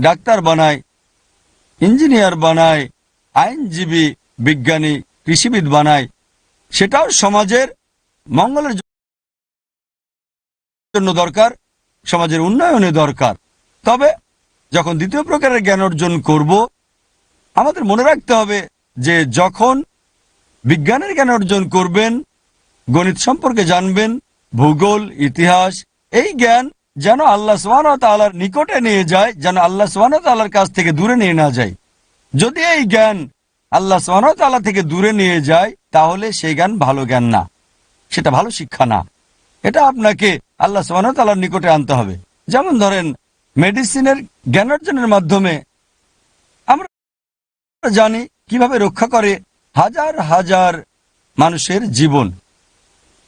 Doctor বানায়, engineer বানায়, আইনজীবী, বিজ্ঞানী, কৃষিবিদ বানায়। সেটাও সমাজের মঙ্গলের জন্য দরকার, সমাজের উন্নয়নে দরকার। তবে যখন দ্বিতীয় প্রকারের জ্ঞান অর্জন করব, আমাদের মনে রাখতে হবে যে যখন বিজ্ঞানের জ্ঞান অর্জন করবেন, গণিত সম্পর্কে জানবেন, ভূগোল, ইতিহাস, এই জ্ঞান যেন আল্লাহ তাআলার নিকটে নিয়ে যায়, যেন আল্লাহ তাআলার কাছ থেকে দূরে নিয়ে না যায়। যদি এই জ্ঞান আল্লাহ তাআলা থেকে দূরে নিয়ে যায়, তাহলে সেই জ্ঞান ভালো জ্ঞান না। সেটা ভালো শিক্ষা না। এটা আপনাকে আল্লাহ তাআলার নিকটে আনতে হবে। যেমন ধরেন, মেডিসিনের জ্ঞান অর্জনের মাধ্যমে আমরা জানি কীভাবে রক্ষা করে হাজার হাজার মানুষের জীবন।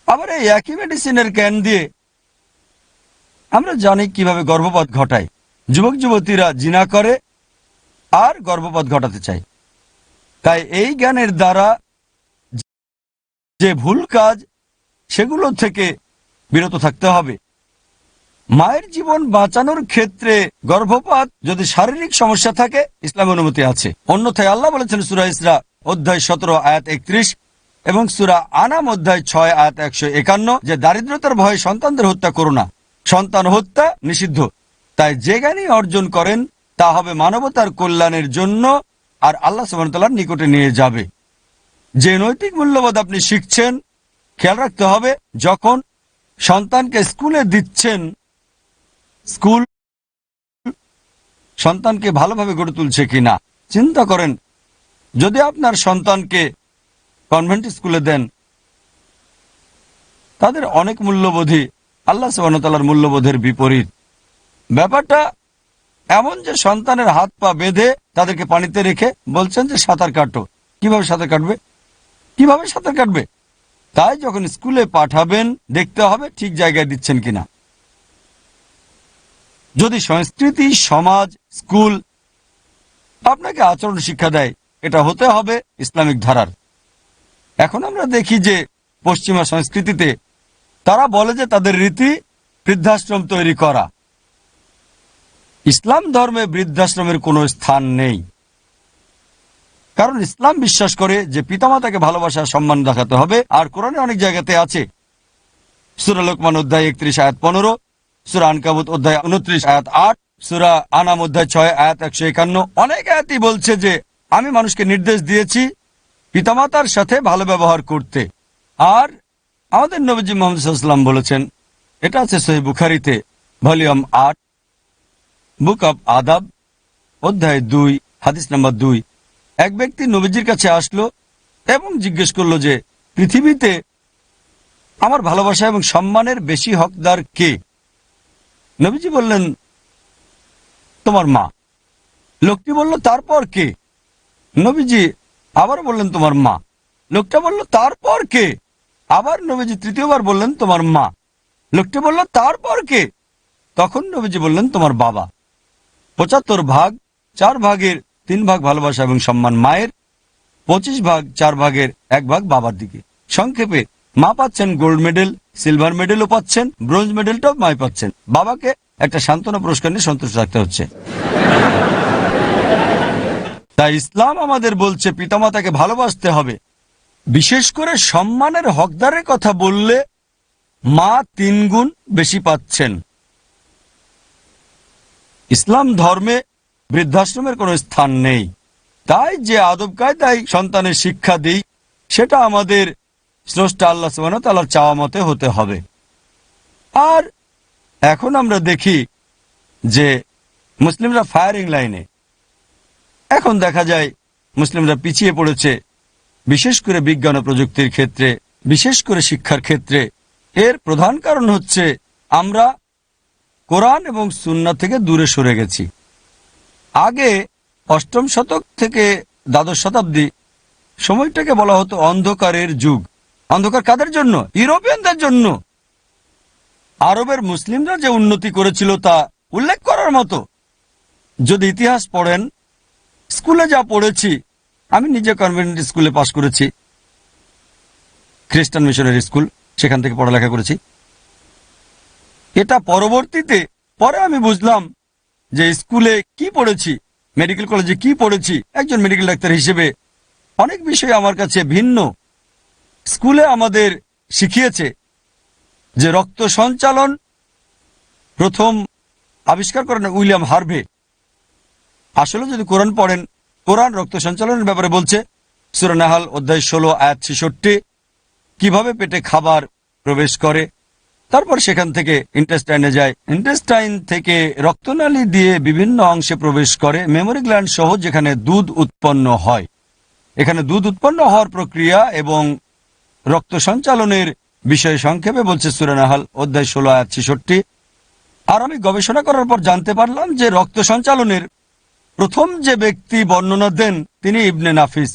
আবার এই একই মেডিসিনের জ্ঞান দিয়ে আমরা জানি কীভাবে গর্ভপাত ঘটায়। যুবক, যুবতীরা জিনা করে আর গর্ভপাত ঘটাতে চায়। তাই এই জ্ঞানের দ্বারা যে ভুল কাজ, সেগুলো থেকে বিরত থাকতে হবে। মায়ের জীবন বাঁচানোর ক্ষেত্রে গর্ভপাত যদি শারীরিক সমস্যা থাকে ইসলাম অনুমতি আছে। অন্যথায় আল্লাহ বলেছেন সুরা ইসরা, অধ্যায় সতেরো, আয়াত একত্রিশ এবং সুরা আনাম, অধ্যায় ছয়, আয়াত একশো একান্ন, যে দারিদ্রতার ভয়ে সন্তানদের হত্যা করো না। সন্তান হত্যা নিষিদ্ধ। তাই যে জ্ঞানী অর্জন করেন, তা হবে মানবতার কল্যাণের জন্য আর আল্লাহ সুবাহতাল্লাহর নিকটে নিয়ে যাবে। যে নৈতিক মূল্যবোধ আপনি শিখছেন, খেয়াল রাখতে হবে, যখন সন্তানকে স্কুলে দিচ্ছেন, স্কুল সন্তানকে ভালোভাবে গড়ে তুলছে কিনা, চিন্তা করেন। যদি আপনার সন্তানকে কনভেন্ট স্কুলে দেন, তাদের অনেক মূল্যবোধই আল্লাহ সুবাহতালার মূল্যবোধের বিপরীত। ব্যাপারটা এমন যে সন্তানের হাত পা বেঁধে তাদেরকে পানিতে রেখে বলছেন যে সাঁতার কাটো। কীভাবে সাঁতার কাটবে? কীভাবে সাঁতার কাটবে? তাই যখন স্কুলে পাঠাবেন, দেখতে হবে ঠিক জায়গায় দিচ্ছেন কিনা। যদি সংস্কৃতি, সমাজ, স্কুল আপনাকে আচরণ শিক্ষা দেয়, এটা হতে হবে ইসলামিক ধারার। এখন আমরা দেখি যে পশ্চিমা সংস্কৃতিতে তারা বলে যে তাদের রীতি বৃদ্ধাশ্রম তৈরি করা। ইসলাম ধর্মে বৃদ্ধাশ্রমের কোনো স্থান নেই। কারণ ইসলাম বিশ্বাস করে যে পিতামাতাকে ভালোবাসা, সম্মান দেখাতে হবে। আর কোরআনে অনেক জায়গাতে আছে। সুরা লোকমান অধ্যায় একত্রিশ আয়াত পনেরো, সুরা আনকাবুত অধ্যায় উনত্রিশ আয়াত আট, সুরা আনাম অধ্যায় ছয় আয়াত একশো একান্ন। অনেক আয়াতই বলছে যে আমি মানুষকে নির্দেশ দিয়েছি পিতামাতার সাথে ভালো ব্যবহার করতে। আর আমাদের নবীজি মোহাম্মদাম বলেছেন, এটা আছে সহি বুখারিতে, ভলিউম আট, বুক অব আদাব, অধ্যায় দুই, হাদিস নাম্বার দুই। এক ব্যক্তি নবীজির কাছে আসলো এবং জিজ্ঞেস করল যে, পৃথিবীতে আমার ভালোবাসা এবং সম্মানের বেশি হকদার কে? নবীজি বললেন, তোমার মা। লোকটি বলল, তারপর কে? নবীজি আবার বললেন, তোমার মা। লোকটা বলল, তারপর কে? আবার নবীজি তৃতীয়বার বললেন, তোমার মা। লোকটি বলল, তারপর কে? তখন নবীজি বললেন, তোমার বাবা। পঁচাত্তর ভাগ, চার ভাগের তিন ভাগ ভালোবাসা এবং সম্মান মায়ের, পঁচিশ ভাগ, চার ভাগের এক ভাগ বাবার দিকে। সংক্ষেপে, মা পাচ্ছেন গোল্ড মেডেল, সিলভার মেডেলও পাচ্ছেন, ব্রোঞ্জ মেডেলটাও মায় পাচ্ছেন। বাবাকে একটা সান্ত্বনা পুরস্কার নিয়ে সন্তুষ্ট রাখতে হচ্ছে। তাই ইসলাম আমাদের বলছে, পিতামাতাকে ভালোবাসতে হবে। বিশেষ করে সম্মানের হকদারের কথা বললে মা তিন গুণ বেশি পাচ্ছেন। ইসলাম ধর্মে বৃদ্ধাশ্রমের কোনো স্থান নেই। তাই যে আদব কায়দায় সন্তানের শিক্ষা দিই, সেটা আমাদের স্রষ্টা আল্লাহ সুবাহতাল্লার চাওয়া মতে হতে হবে। আর এখন আমরা দেখি যে মুসলিমরা ফায়ারিং লাইনে। এখন দেখা যায় মুসলিমরা পিছিয়ে পড়েছে বিশেষ করে বিজ্ঞান ও প্রযুক্তির ক্ষেত্রে, বিশেষ করে শিক্ষার ক্ষেত্রে, এর প্রধান কারণ হচ্ছে আমরা কোরআন এবং সুন্না থেকে দূরে সরে গেছি। আগে অষ্টম শতক থেকে দ্বাদশ শতাব্দী সময়টাকে বলা হতো অন্ধকারের যুগ। অন্ধকার কাদের জন্য? ইউরোপিয়ানদের জন্য। আরবের মুসলিমরা যে উন্নতি করেছিল তা উল্লেখ করার মতো। যদি ইতিহাস পড়েন, স্কুলে যা পড়েছি আমি নিজে কনভেন্ট স্কুলে পাশ করেছি। খ্রিস্টান মিশনারি স্কুল সেখান থেকে পড়ালেখা করেছি। এটা পরবর্তীতে, পরে আমি বুঝলাম যে স্কুলে কি পড়েছি মেডিকেল কলেজে কি পড়েছি, একজন মেডিকেল ডাক্তার হিসেবে অনেক বিষয় আমার কাছে ভিন্ন। স্কুলে আমাদের শিখিয়েছে যে রক্ত সঞ্চালন প্রথম আবিষ্কার করেন উইলিয়াম হার্ভে। আসলে যদি কোরআন পড়েন কোরআন রক্ত সঞ্চালনের ব্যাপারে বলছে সুরানাহাল অধ্যায় ষোলো, আয়াত ছেষট্টি, কীভাবে পেটে খাবার প্রবেশ করে? তারপর সেখান থেকে ইন্টেস্টাইনে যায়। ইন্টেস্টাইন থেকে রক্তনালী দিয়ে বিভিন্ন অংশে প্রবেশ করে। মেমোরি গ্ল্যান্ড সহ যেখানে দুধ উৎপন্ন হয়। এখানে দুধ উৎপন্ন হওয়ার প্রক্রিয়া এবং রক্ত সঞ্চালনের বিষয়ে সংক্ষেপে বলছে সুরানাহাল অধ্যায় ষোলো, আয়াত ছেষট্টি। আর আমি গবেষণা করার পর জানতে পারলাম যে রক্ত সঞ্চালনের প্রথম যে ব্যক্তি বর্ণনা দেন তিনি ইবনে নাফিস।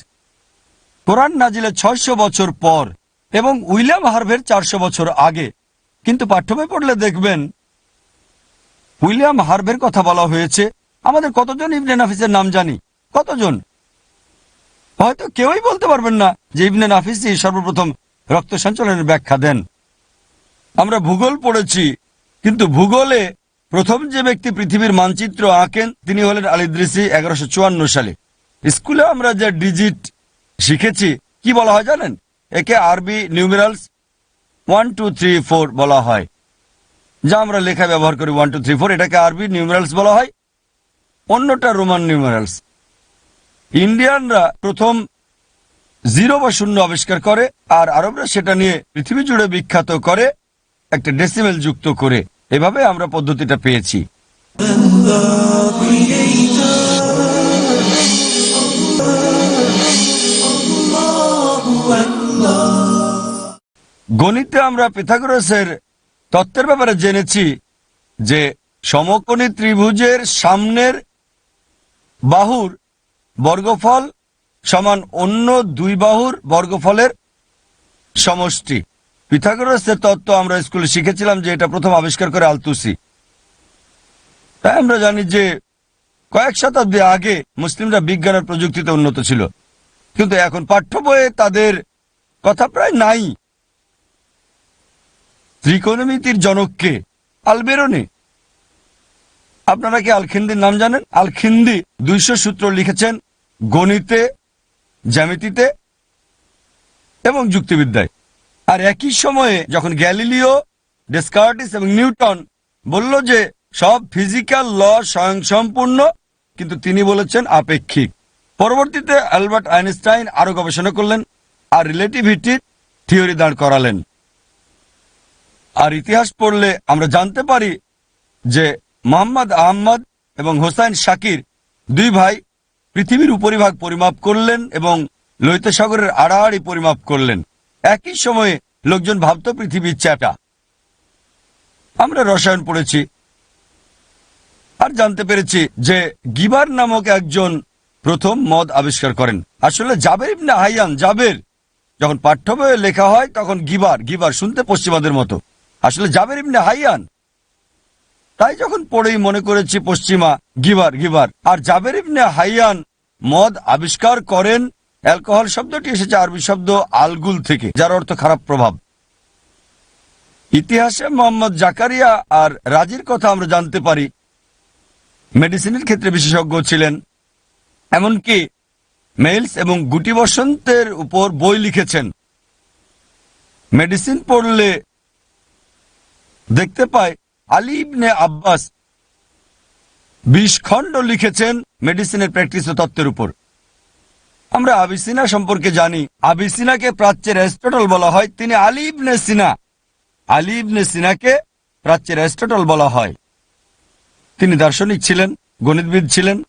কোরআন নাজিলে ছয়শো বছর পর এবং উইলিয়াম হার্ভের চারশো বছর আগে। কিন্তু পাঠ্যবই পড়লে দেখবেন, উইলিয়াম হার্ভের কথা বলা হয়েছে, আমাদের কতজন ইবনে নাফিসের নাম জানি? কতজন? হয়তো কেউই বলতে পারবেন না যে ইবনে নাফিসই সর্বপ্রথম রক্ত সঞ্চালনের ব্যাখ্যা দেন। আমরা ভূগোল পড়েছি, কিন্তু ভূগোলে প্রথম যে ব্যক্তি পৃথিবীর মানচিত্র আঁকেন, তিনি হলেন আলিদ্রিসি এগারোশো চুয়ান্ন সালে। স্কুলে আমরা যে ডিজিট শিখেছি, কি বলা হয় জানেন? একে আরবি numerals one two three four বলা হয়। যা আমরা লেখা ব্যবহার করি ওয়ান টু থ্রি ফোর এটাকে আরবি নিউমেরালস বলা হয়। অন্যটা রোমান নিউমেরালস ইন্ডিয়ানরা প্রথম জিরো বা শূন্য আবিষ্কার করে, আর আরবরা সেটা নিয়ে পৃথিবী জুড়ে বিখ্যাত করে, একটা ডেসিমেল যুক্ত করে। এভাবে আমরা পদ্ধতিটা পেয়েছি। গণিতে আমরা পিথাগোরাসের তত্ত্বের ব্যাপারে জেনেছি যে সমকোণী ত্রিভুজের সামনের বাহুর বর্গফল সমান অন্য দুই বাহুর বর্গফলের সমষ্টি। পিথাগোরাসের তত্ত্ব আমরা স্কুলে শিখেছিলাম যে এটা প্রথম আবিষ্কার করে আলতুসি। তাই আমরা জানি যে কয়েক শতাব্দী আগে মুসলিমরা বিজ্ঞান আর প্রযুক্তিতে উন্নত ছিল। কিন্তু এখন পাঠ্য বইয়ে তাদের কথা প্রায় নাই। ত্রিকোণমিতির জনককে আলবেরনে। আপনারা কি আলখিন্দির নাম জানেন? আলখিন্দি দুইশো সূত্র লিখেছেন গণিতে, জ্যামিতিতে এবং যুক্তিবিদ্যায়। আর একই সময়ে যখন গ্যালিলিও, ডেসকার্টিস এবং নিউটন বলল যে সব ফিজিক্যাল ল স্বয়ংসম্পূর্ণ, কিন্তু তিনি বলেছেন আপেক্ষিক। পরবর্তীতে অ্যালবার্ট আইনস্টাইন আরও গবেষণা করলেন আর রিলেটিভিটির থিওরি দাঁড় করালেন। আর ইতিহাস পড়লে আমরা জানতে পারি যে মোহাম্মদ আহম্মদ এবং হোসাইন শাকির দুই ভাই পৃথিবীর উপরিভাগ পরিমাপ করলেন এবং লোহিত সাগরের আড়াআড়ি পরিমাপ করলেন। একই সময়ে লোকজন ভাবত পৃথিবীর চ্যাপা আমরা রসায়ন পড়েছি। আর জানতে পেরেছি যে গিবার নামক একজন প্রথম মদ আবিষ্কার করেন। আসলে জাবের ইবনে হাইয়ান, জাবের যখন পাঠ্য বইয়ে লেখা হয়, তখন গিবার গিবার শুনতে পশ্চিমাদের মতো। আসলে জাবের ইবনে হাইয়ান, তাই যখন পড়েই মনে করেছি পশ্চিমা, গিবার গিবার। আর জাবের ইবনে হাইয়ান মদ আবিষ্কার করেন অ্যালকোহল শব্দটি এসেছে আরবি শব্দ আলগুল থেকে, যার অর্থ খারাপ প্রভাব। ইতিহাসে মোহাম্মদ জাকারিয়া আর রাজির কথা আমরা জানতে পারি। মেডিসিনের ক্ষেত্রে বিশেষজ্ঞ ছিলেন। এমনকি মেইলস এবং গুটি বসন্তের উপর বই লিখেছেন। মেডিসিন পড়লে দেখতে পাই আলী ইবনে আব্বাস বিশ খণ্ড লিখেছেন মেডিসিনের প্র্যাকটিস ও তত্ত্বের উপর। আমরা আবিসিনা সম্পর্কে জানি। আবিসিনাকে প্রাচ্যের অ্যাস্টটল বলা হয়। তিনি আলী ইবনে সিনা। আলী ইবনে সিনাকে প্রাচ্যের অ্যাস্টটল বলা হয়। তিনি দার্শনিক ছিলেন, গণিতবিদ ছিলেন।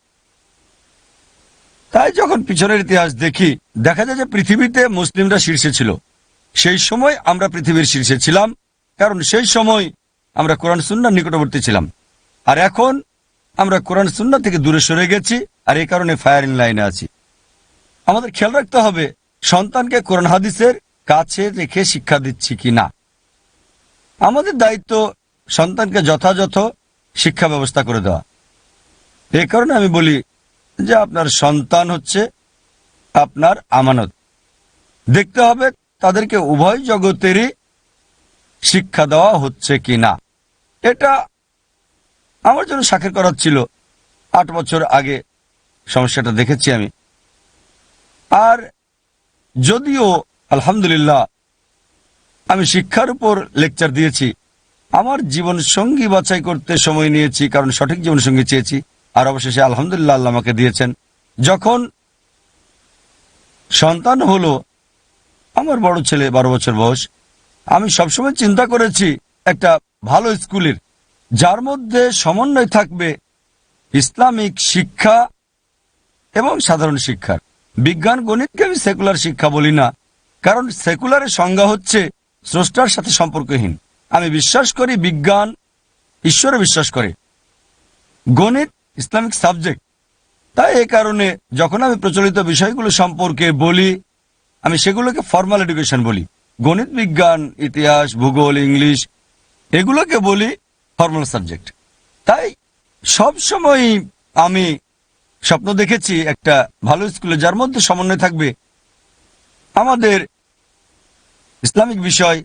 তাই যখন পিছনের ইতিহাস দেখি, দেখা যায় যে পৃথিবীতে মুসলিমরা শীর্ষে ছিল। সেই সময় আমরা পৃথিবীর শীর্ষে ছিলাম, কারণ সেই সময় আমরা কোরআন সুন্নার নিকটবর্তী ছিলাম। আর এখন আমরা কোরআন সুন্না থেকে দূরে সরে গেছি, আর এই কারণে ফায়ারিং লাইনে আছি। আমাদের খেয়াল রাখতে হবে, সন্তানকে কোরআন হাদিসের কাছে রেখে শিক্ষা দিচ্ছি কি না আমাদের দায়িত্ব সন্তানকে যথাযথ শিক্ষা ব্যবস্থা করে দেওয়া। এই কারণে আমি বলি যে আপনার সন্তান হচ্ছে আপনার আমানত। দেখতে হবে তাদেরকে উভয় জগতেরই শিক্ষা দেওয়া হচ্ছে কি না এটা আমার জন্য সাক্ষর করার ছিল। আট বছর আগে সমস্যাটা দেখেছি আমি। আর যদিও, আলহামদুলিল্লাহ, আমি শিক্ষার উপর লেকচার দিয়েছি, আমার জীবন সঙ্গী বাছাই করতে সময় নিয়েছি, কারণ সঠিক জীবন সঙ্গী চেয়েছি, আর অবশেষে আলহামদুলিল্লাহ আল্লাহ আমাকে দিয়েছেন। যখন সন্তান হলো, আমার বড় ছেলে বারো বছর বয়স, আমি সবসময় চিন্তা করেছি, একটা ভালো স্কুলের, যার মধ্যে সমন্বয় থাকবে ইসলামিক শিক্ষা এবং সাধারণ শিক্ষার। বিজ্ঞান গণিতকে আমি সেকুলার শিক্ষা বলি না। কারণ সেকুলারের সংজ্ঞা হচ্ছে স্রষ্টার সাথে সম্পর্কহীন। আমি বিশ্বাস করি বিজ্ঞান ঈশ্বরে বিশ্বাস করে। গণিত ইসলামিক সাবজেক্ট। তাই এ কারণে যখন আমি প্রচলিত বিষয়গুলো সম্পর্কে বলি, আমি সেগুলোকে ফর্মাল এডুকেশন বলি। গণিত, বিজ্ঞান, ইতিহাস, ভূগোল, ইংলিশ, এগুলোকে বলি ফর্মাল সাবজেক্ট। তাই সব সময় আমি স্বপ্ন দেখেছি একটা ভালো স্কুলে, যার মধ্যে সমন্বয় থাকবে আমাদের ইসলামিক বিষয়,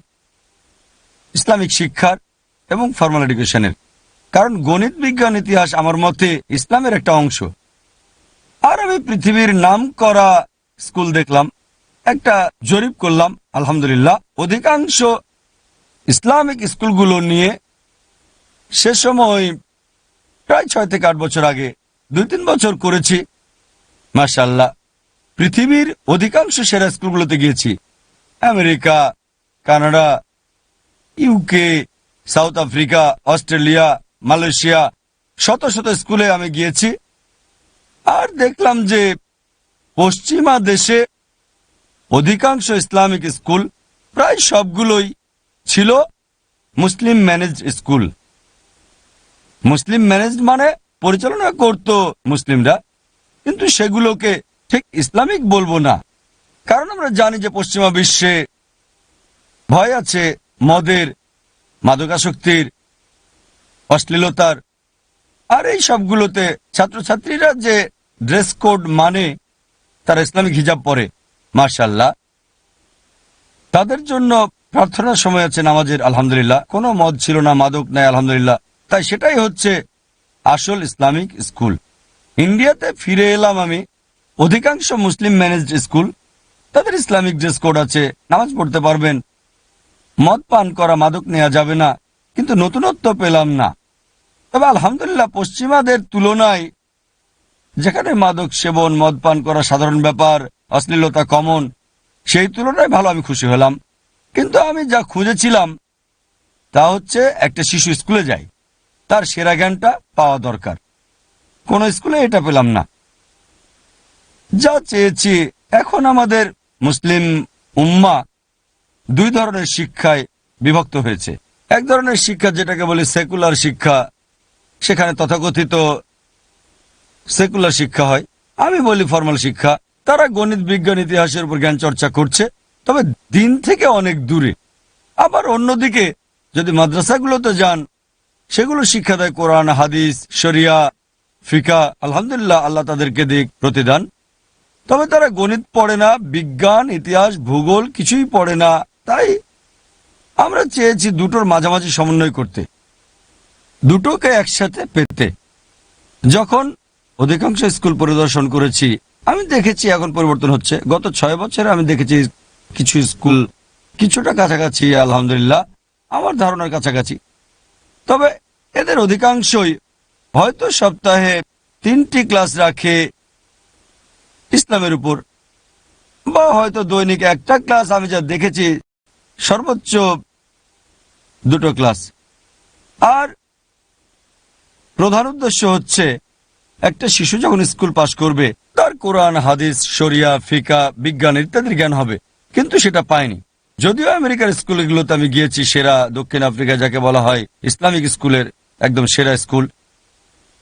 ইসলামিক শিক্ষার এবং ফর্মাল এডুকেশনের কারণ গণিত, বিজ্ঞান, ইতিহাস আমার মতে ইসলামের একটা অংশ। আর আমি পৃথিবীর নাম করা স্কুল দেখলাম, একটা জরিপ করলাম, আলহামদুলিল্লাহ, অধিকাংশ ইসলামিক স্কুলগুলো নিয়ে সে সময় প্রায় ছয় থেকে আট বছর আগে দুই তিন বছর করেছি। মাশাল্লাহ পৃথিবীর অধিকাংশ সেরা স্কুলগুলোতে গিয়েছি। America, Canada UK South Africa, Australia, Malaysia, শত শত স্কুলে আমি গিয়েছি। আর দেখলাম যে পশ্চিমা দেশে অধিকাংশ ইসলামিক স্কুল প্রায় সবগুলোই ছিল Muslim managed school. Muslim managed মানে পরিচালনা করত মুসলিমরা। কিন্তু সেগুলোকে ঠিক ইসলামিক বলব না। কারণ আমরা জানি যে পশ্চিমা বিশ্বে ভয় আছে মদের, মাদকাসক্তির, অশ্লীলতার। আর এই সবগুলোতে ছাত্রছাত্রীরা যে ড্রেস কোড মানে তারা ইসলামিক হিজাব পরে মার্শাল্লাহ তাদের জন্য প্রার্থনার সময় আছে নামাজের, আলহামদুলিল্লাহ। কোনো মদ ছিল না, মাদক নাই, আলহামদুলিল্লাহ। তাই সেটাই হচ্ছে আসল ইসলামিক স্কুল। ইন্ডিয়াতে ফিরে এলাম আমি। অধিকাংশ মুসলিম ম্যানেজড স্কুল। তাদের ইসলামিক ড্রেস কোড আছে, নামাজ পড়তে পারবেন। মদ পান করা মাদক নেওয়া যাবে না, কিন্তু নতুনত্ব পেলাম না। তবে আলহামদুলিল্লাহ পশ্চিমাদের তুলনায় যেখানে মাদক সেবন, মদ পান করা সাধারণ ব্যাপার, অশ্লীলতা কমন, সেই তুলনায় ভালো আমি খুশি হলাম। কিন্তু আমি যা খুঁজেছিলাম, তা হচ্ছে একটা শিশু স্কুলে যায় তার সেরা জ্ঞানটা পাওয়া দরকার। কোন স্কুলে এটা পেলাম না। যা চেয়েছি, এখন আমাদের মুসলিম উম্মা দুই ধরনের শিক্ষায় বিভক্ত হয়েছে। এক ধরনের শিক্ষা যেটাকে বলি সেকুলার শিক্ষা, সেখানে তথাকথিত সেকুলার শিক্ষা হয়। আমি বলি ফর্মাল শিক্ষা। তারা গণিত, বিজ্ঞান, ইতিহাসের উপর জ্ঞান চর্চা করছে, তবে দিন থেকে অনেক দূরে। আবার অন্যদিকে যদি মাদ্রাসাগুলোতে যান সেগুলো শিক্ষা দেয় কোরআন, হাদিস, শরিয়া, ফিকা। আলহামদুলিল্লাহ আল্লাহ তাদেরকে দিক প্রতিদান। তবে তারা গণিত পড়ে না, বিজ্ঞান, ইতিহাস, ভূগোল কিছুই পড়ে না। তাই আমরা চেয়েছি দুটোর মাঝামাঝি সমন্বয় করতে। দুটোকে একসাথে পেতে। যখন অধিকাংশ স্কুল পরিদর্শন করেছি, আমি দেখেছি এখন পরিবর্তন হচ্ছে। গত ছয় বছরে আমি দেখেছি কিছু স্কুল কিছুটা কাছাকাছি, আলহামদুলিল্লাহ। আমার ধারণার কাছাকাছি। তবে এদের অধিকাংশই হয়তো সপ্তাহে তিনটি ক্লাস রাখে ইসলামের উপর। বা হয়তো দৈনিক একটা ক্লাস, আমি যা দেখেছি, সর্বোচ্চ দুটো ক্লাস। আর প্রধান উদ্দেশ্য হচ্ছে, একটা শিশু যখন স্কুল পাশ করবে, তার কোরআন, হাদিস, শরিয়া, ফিকা, বিজ্ঞান ইত্যাদির জ্ঞান হবে, কিন্তু সেটা পায়নি। যদিও আমেরিকার স্কুলগুলোতে আমি গিয়েছি, সেরা দক্ষিণ আফ্রিকা যাকে বলা হয়, ইসলামিক স্কুলের একদম সেরা স্কুল।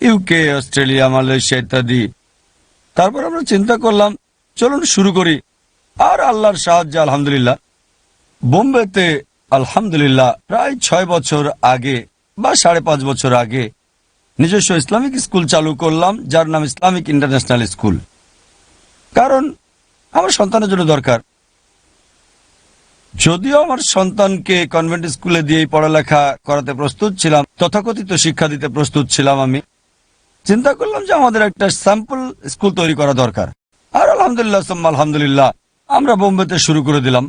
ইউকে অস্ট্রেলিয়া মালয়েশিয়া ইত্যাদি। তারপর আমরা চিন্তা করলাম, চলুন শুরু করি। আর আল্লাহর সাহায্যে, আলহামদুলিল্লাহ। বোম্বেতে, আলহামদুলিল্লাহ, প্রায় ছয় বছর আগে বা সাড়ে পাঁচ বছর আগে নিজস্ব ইসলামিক স্কুল চালু করলাম, যার নাম ইসলামিক ইন্টারন্যাশনাল স্কুল। কারণ আমার সন্তানের জন্য দরকার। যদিও আমার সন্তানকে কনভেন্ট স্কুলে দিয়েই পড়ালেখা করাতে প্রস্তুত ছিলাম, তথাকথিত শিক্ষা দিতে প্রস্তুত ছিলাম আমি। চিন্তা করলাম যে আমাদের একটা স্যাম্পল স্কুল তৈরি করা দরকার। আর আলহামদুলিল্লাহ, সাম্মা আলহামদুলিল্লাহ, আমরা বোম্বেতে শুরু করে দিলাম।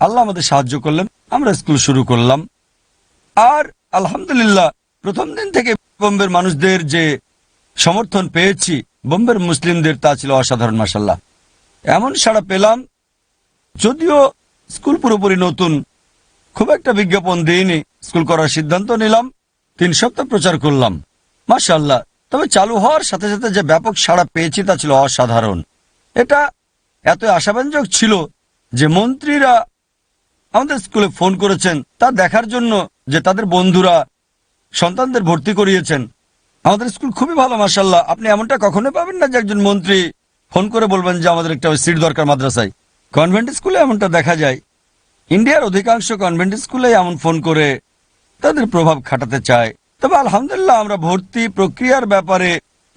আল্লাহ আমাদের সাহায্য করলেন, আমরা স্কুল শুরু করলাম। আর আলহামদুলিল্লাহ, প্রথম দিন থেকে বোম্বের মানুষদের যে সমর্থন পেয়েছি, বোম্বের মুসলিমদের তা ছিল অসাধারণ মাসাল্লাহ এমন সাড়া পেলাম, যদিও স্কুল পুরোপুরি নতুন। খুব একটা বিজ্ঞাপন দিইনি। স্কুল করার সিদ্ধান্ত নিলাম। তিন সপ্তাহ প্রচার করলাম। মাশাল্লাহ তবে চালু হওয়ার সাথে সাথে যে ব্যাপক সাড়া পেয়েছি তা ছিল অসাধারণ। এটা এত আশাব্যঞ্জক ছিল যে মন্ত্রীরা আমাদের স্কুলে ফোন করেছেন। তা দেখার জন্য যে তাদের বন্ধুরা, সন্তানদের ভর্তি করিয়েছেন। আমাদের স্কুল খুবই ভালো মাসাল্লাহ আপনি এমনটা কখনো পাবেন না যে একজন মন্ত্রী ফোন করে বলবেন যে আমাদের একটা সিট দরকার মাদ্রাসায়। কনভেন্ট স্কুলে এমনটা দেখা যায়। ইন্ডিয়ার অধিকাংশ কনভেন্ট স্কুলে এমন ফোন করে তাদের প্রভাব খাটাতে চায়। তবে আলহামদুলিল্লাহ আমরা ভর্তি প্রক্রিয়ার ব্যাপারে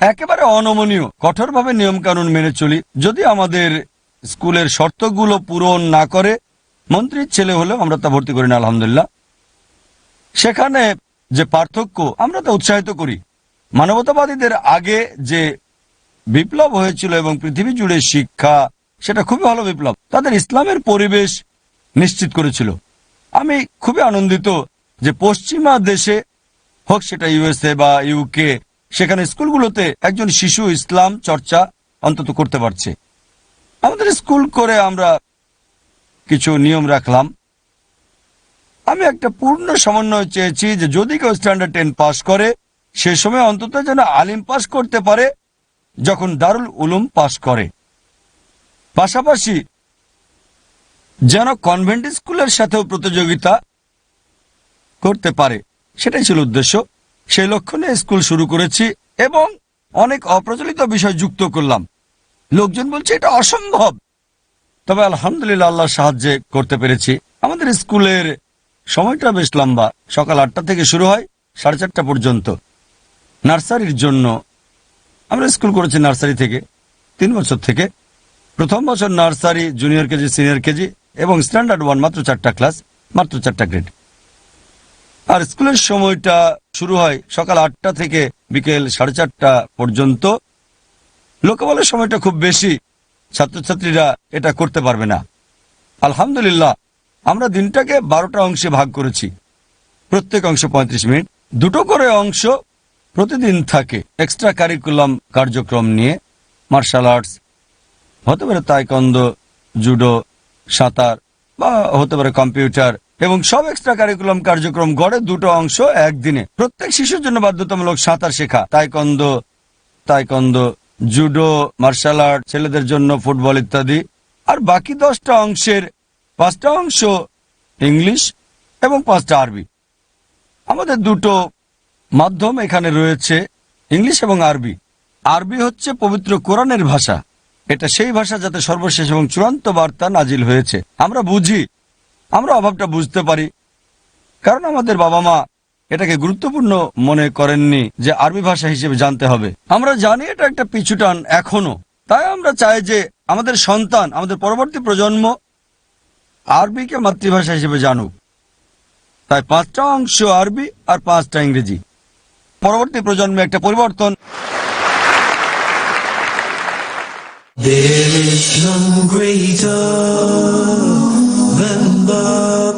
একেবারে অনমনীয়, কঠোরভাবে নিয়মকানুন মেনে চলি। যদি আমাদের স্কুলের শর্তগুলো পূরণ না করে, মন্ত্রীর ছেলে হলেও আমরা তা ভর্তি করি না, আলহামদুলিল্লাহ। সেখানে যে পার্থক্য, আমরা তা উৎসাহিত করি। মানবতাবাদীদের আগে যে বিপ্লব হয়েছিল এবং পৃথিবী জুড়ে শিক্ষা, সেটা খুবই ভালো বিপ্লব। তাদের ইসলামের পরিবেশ নিশ্চিত করেছিল। আমি খুবই আনন্দিত যে পশ্চিমা দেশে হোক সেটা ইউএসএ বা ইউকে, সেখানে স্কুলগুলোতে একজন শিশু ইসলাম চর্চা অন্তত করতে পারছে। আমাদের স্কুল করে আমরা কিছু নিয়ম রাখলাম। আমি একটা পূর্ণ সমন্বয় চেয়েছি যে যদি কেউ স্ট্যান্ডার্ড টেন পাস করে, সে সময় অন্তত যেন আলিম পাস করতে পারে, যখন দারুল উলুম পাস করে। পাশাপাশি যেন কনভেন্ট স্কুলের সাথেও প্রতিযোগিতা করতে পারে। সেটাই ছিল উদ্দেশ্য। সেই লক্ষ্য নিয়ে স্কুল শুরু করেছি এবং অনেক অপ্রচলিত বিষয় যুক্ত করলাম। লোকজন বলছে, এটা অসম্ভব। তবে আলহামদুলিল্লাহ আল্লাহ সাহায্যে করতে পেরেছি। আমাদের স্কুলের সময়টা বেশ লম্বা। সকাল আটটা থেকে শুরু হয় সাড়ে চারটা পর্যন্ত। নার্সারির জন্য আমরা স্কুল করেছি নার্সারি থেকে, তিন বছর থেকে। প্রথম বছর nursery, junior KG, senior KG এবং স্ট্যান্ডার্ড ওয়ান মাত্র চারটা ক্লাস মাত্র চারটা গ্রেড আর স্কুলের সময়টা শুরু হয় সকাল আটটা থেকে বিকেল সাড়ে চারটা পর্যন্ত। লোকে বলে সময়টা খুব বেশি, ছাত্রছাত্রীরা এটা করতে পারবে না। আলহামদুলিল্লাহ, আমরা দিনটাকে বারোটা অংশে ভাগ করেছি। প্রত্যেক অংশ পঁয়ত্রিশ মিনিট। দুটো করে অংশ প্রতিদিন থাকে। এক্সট্রা কারিকুলাম কার্যক্রম নিয়ে মার্শাল আর্টস হতে পারে তাইকন্দ জুডো সাঁতার বা হতে পারে কম্পিউটার এবং সব এক্সট্রা কারিকুলাম কার্যক্রম গড়ে দুটো অংশ একদিনে। প্রত্যেক শিশুর জন্য বাধ্যতামূলক সাঁতার শেখা। Taekwondo taekwondo, judo, martial art, ছেলেদের জন্য ফুটবল ইত্যাদি। আর বাকি দশটা অংশের পাঁচটা অংশ ইংলিশ এবং পাঁচটা আরবি। আমাদের দুটো মাধ্যম এখানে রয়েছে, ইংলিশ এবং আরবি। আরবি হচ্ছে পবিত্র কোরআনের ভাষা। এটা সেই ভাষা যাতে সর্বশেষ এবং চূড়ান্ত বার্তা নাজিল হয়েছে। আমরা বুঝি, আমরা অভাবটা বুঝতে পারি। কারণ আমাদের বাবা মা এটাকে গুরুত্বপূর্ণ মনে করেননি যে আরবি ভাষা হিসেবে জানতে হবে। আমরা জানি এটা একটা পিছুটান এখনও। তাই আমরা চাই যে আমাদের সন্তান, আমাদের পরবর্তী প্রজন্ম আরবিকে মাতৃভাষা হিসেবে জানুক। তাই পাঁচটা অংশ আরবি আর পাঁচটা ইংরেজি। পরবর্তী প্রজন্মে একটা পরিবর্তন There is none greater than the